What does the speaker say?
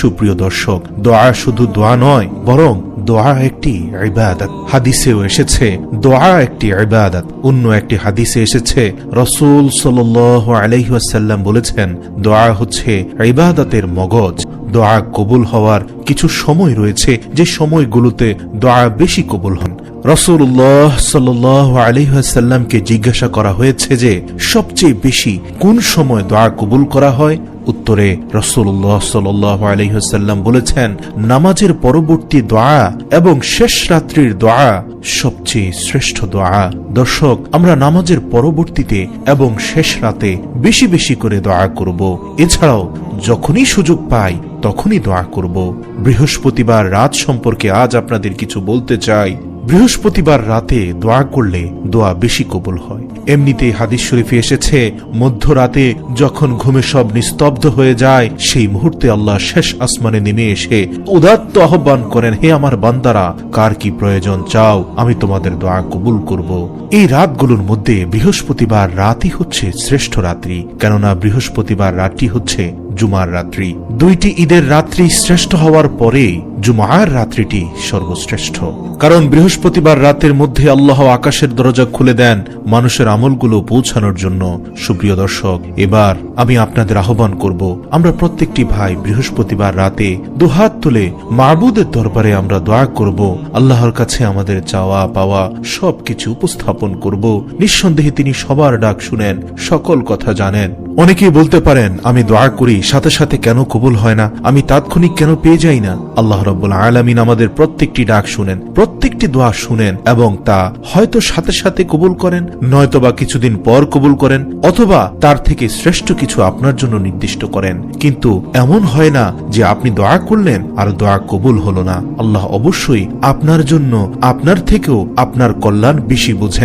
সুপ্রিয় দর্শক, দোয়া শুধু দোয়া নয়, বরং দোয়া একটি ইবাদত। হাদিসেও এসেছে, দোয়া একটি ইবাদত। অন্য একটি হাদিসে এসেছে, রসুল সাল আলহিহাসাল্লাম বলেছেন, দোয়া হচ্ছে ইবাদতের মগজ। দোয়া কবুল হওয়ার কিছু সময় রয়েছে, যে সময়গুলোতে দোয়া বেশি কবুল হন। রসুল্লাহ সাল আলিহাসাল্লামকে জিজ্ঞাসা করা হয়েছে যে, সবচেয়ে বেশি কোন সময় দোয়া কবুল করা হয়? উত্তরে রসুল্লাহ সাল আলহিহাসাল্লাম বলেছেন, নামাজের পরবর্তী দোয়া এবং শেষ রাত্রির দোয়া সবচেয়ে শ্রেষ্ঠ দোয়া। দর্শক, আমরা নামাজের পরবর্তীতে এবং শেষ রাতে বেশি বেশি করে দোয়া করব। এছাড়াও, যখনই সুযোগ পাই, তখনই দোয়া করব। বৃহস্পতিবার রাত সম্পর্কে আজ আপনাদের কিছু বলতে চাই। বৃহস্পতিবার রাতে দোয়া করলে দোয়া বেশি কবুল হয়। এমনিতে হাদিস শরীফে এসেছে, মধ্যরাতে যখন ঘুমে সব নিস্তব্ধ হয়ে যায়, সেই মুহূর্তে আল্লাহ শেষ আসমানে নেমে এসে উদাত্ত আহ্বান করেন, হে আমার বান্দারা, কার কি প্রয়োজন চাও? আমি তোমাদের দোয়া কবুল করব। এই রাতগুলোর মধ্যে বৃহস্পতিবার রাতই হচ্ছে শ্রেষ্ঠ রাত্রি। কেননা বৃহস্পতিবার রাতটি হচ্ছে জুমার রাত্রি। দুইটি ঈদের রাত্রি শ্রেষ্ঠ হওয়ার পরে জুমার রাত্রিটি সর্বশ্রেষ্ঠ। কারণ বৃহস্পতিবার রাতের মধ্যে আল্লাহ আকাশের দরজা খুলে দেন মানুষের আমলগুলো পৌঁছানোর জন্য। সুপ্রিয় দর্শক, এবার আমি আপনাদের আহ্বান করব, আমরা প্রত্যেকটি ভাই বৃহস্পতিবার রাতে দুহাত তুলে মাহবুদের দরবারে আমরা দোয়া করব, আল্লাহর কাছে আমাদের চাওয়া পাওয়া সবকিছু উপস্থাপন করব। নিঃসন্দেহে তিনি সবার ডাক শুনেন, সকল কথা জানেন। অনেকেই বলতে পারেন, আমি দোয়া করি, সাথে সাথে কেন কবুল হয় না? আমি তাৎক্ষণিক কেন পেয়ে যাই না? আল্লাহ রব্বুল আলমিন আমাদের প্রত্যেকটি ডাক শুনেন, প্রত্যেকটি দোয়া শুনেন এবং তা হয়তো সাথে সাথে কবুল করেন, নয়তোবা কিছুদিন পর কবুল করেন, অথবা তার থেকে শ্রেষ্ঠ কিছু আপনার জন্য নির্দিষ্ট করেন। কিন্তু এমন হয় না যে আপনি দোয়া করলেন আর দোয়া কবুল হলো না। আল্লাহ অবশ্যই আপনার জন্য, আপনার থেকেও আপনার কল্যাণ বেশি বুঝেন।